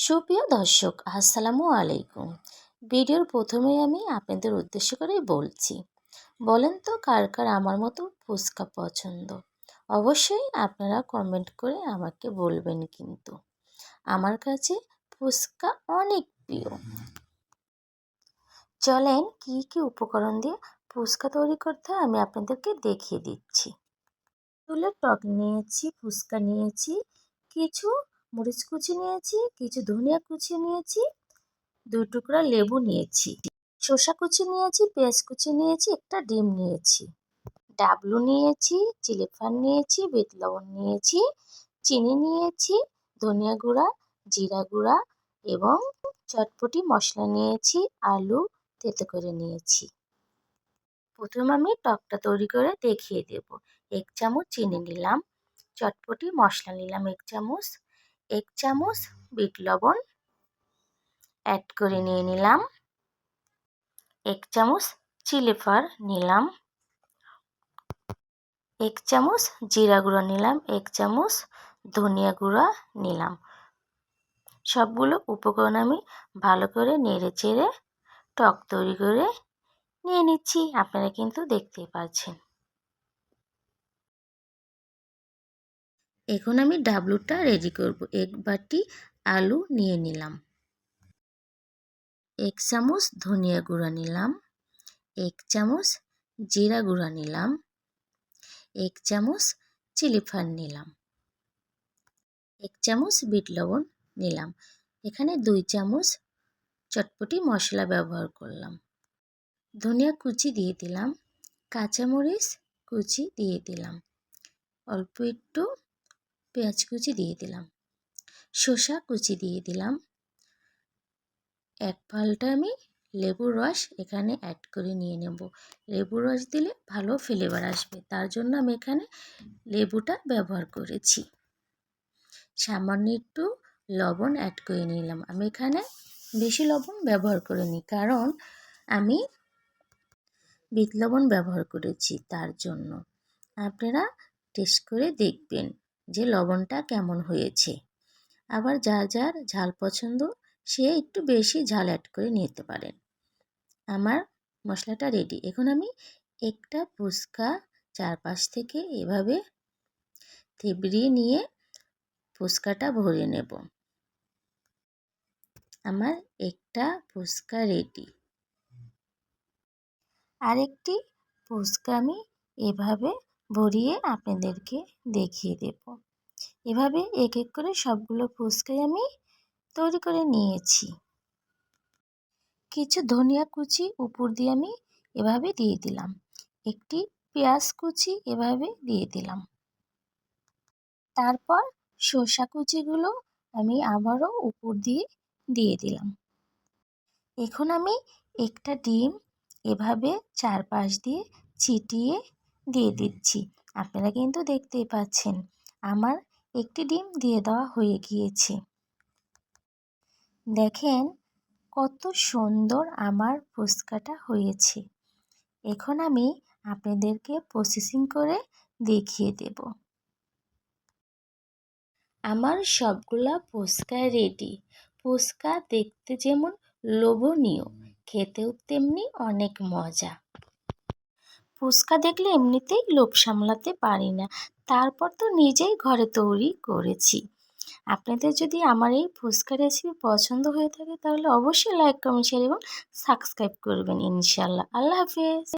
সুপ্রিয় দর্শক, আসসালামু আলাইকুম। ভিডিওর প্রথমেই আমি আপনাদের উদ্দেশ্য করেই বলছি, বলেন তো কার কার আমার মতো ফুচকা পছন্দ? অবশ্যই আপনারা কমেন্ট করে আমাকে বলবেন কিন্তু। আমার কাছে ফুচকা অনেক প্রিয়। চলেন কি কি উপকরণ দিয়ে ফুচকা তৈরি করতে হয় আমি আপনাদেরকে দেখিয়ে দিচ্ছি। তুলের টক নিয়েছি, ফুচকা নিয়েছি, কিছু মরিচ কুচি নিয়েছি, কিছু ধনিয়া কুচি নিয়েছি, দুই টুকরা লেবু নিয়েছি। শসা কুচি নিয়েছি, পেঁয়াজ কুচি নিয়েছি, একটা ডিম নিয়েছি। ডাবলু নিয়েছি, চিলি ফ্লেক্স নিয়েছি, বিট লবণ নিয়েছি, চিনি নিয়েছি, ধনিয়া গুঁড়া, জিরা গুঁড়া এবং চটপটি মশলা নিয়েছি, আলু তেতো করে নিয়েছি। প্রথম আমি টকটা তৈরি করে দেখিয়ে দেব। এক চামচ চিনি নিলাম, চটপটি মশলা নিলাম এক চামচ। এক চামচ বিট লবণ অ্যাড করে নিয়ে নিলাম। এক চামচ চিলি ফ্লার নিলাম। এক চামচ জিরা গুঁড়ো নিলাম। এক চামচ ধনিয়া গুঁড়া নিলাম। সবগুলো উপকরণ আমি ভালো করে নেড়ে চেড়ে টক তৈরি করে নিয়ে নিচ্ছি। আপনারা কিন্তু দেখতেই পাচ্ছেন। এখন আমি ডাবলুটা রেডি করব। এক বাটি আলু নিয়ে নিলাম। এক চামচ ধনিয়া গুঁড়া নিলাম। এক চামচ জিরা গুঁড়া নিলাম। এক চামচ চিলি ফ্লেক্স নিলাম। এক চামচ বিট লবণ নিলাম। এখানে দুই চামচ চটপটি মশলা ব্যবহার করলাম। ধনিয়া কুচি দিয়ে দিলাম। কাঁচামরিচ কুচি দিয়ে দিলাম। অল্প একটু পেঁয়াজ কুচি দিয়ে দিলাম। শসা কুচি দিয়ে দিলাম। এক ফালটা আমি লেবুর রস এখানে অ্যাড করে নিয়ে নেব। লেবুর রস দিলে ভালো ফ্লেভার আসবে। তার জন্য আমি এখানে লেবুটা ব্যবহার করেছি। সামান্য একটু লবণ অ্যাড করে নিলাম। আমি এখানে বেশি লবণ ব্যবহার করিনি। কারণ আমি বিট লবণ ব্যবহার করেছি তার জন্য। আপনারা টেস্ট করে দেখবেন। যে লবণটা কেমন হয়েছে। আবার যার যার ঝাল পছন্দ, সে একটু বেশি ঝাল অ্যাড করে নিতে পারেন। আমার মশলাটা রেডি এখন আমি একটা ফুচকা চারপাশ থেকে এভাবে থেবড়িয়ে নিয়ে ফুচকাটা ভরে নেব। আমার একটা ফুচকা রেডি আরেকটি ফুচকা আমি এভাবে ভরিয়ে আপনাদেরকে দেখিয়ে দেব। এভাবে এক এক করে সবগুলো ফুচকাই আমি তৈরি করে নিয়েছি। কিছু ধনিয়া কুচি উপর দিয়ে আমি এভাবে দিয়ে দিলাম। একটি পেঁয়াজ কুচি এভাবে দিয়ে দিলাম। তারপর শসা কুচিগুলো আমি আবারও উপর দিয়ে দিয়ে দিলাম। এখন আমি একটা ডিম এভাবে চারপাশ দিয়ে ছিটিয়ে দিয়ে দিচ্ছি। আপনারা কিন্তু দেখতেই পাচ্ছেন, আমার একটি ডিম দিয়ে দেওয়া হয়ে গিয়েছে। দেখেন কত সুন্দর আমার ফুচকাটা হয়েছে। এখন আমি আপনাদেরকে প্রসেসিং করে দেখিয়ে দেব। আমার সবগুলা ফুচকা রেডি ফুচকা দেখতে যেমন লোভনীয়, খেতেও তেমনি অনেক মজা। ফুচকা দেখলে এমনিতেই লোভ সামলাতে পারি না। তারপর তো নিজেই ঘরে তৈরি করেছি। আপনাদের যদি আমার এই ফুচকা রেসিপি পছন্দ হয়ে থাকে তাহলে অবশ্যই লাইক কমেন্ট শেয়ার এবং সাবস্ক্রাইব করবেন ইনশাল্লাহ আল্লাহ হাফেজ।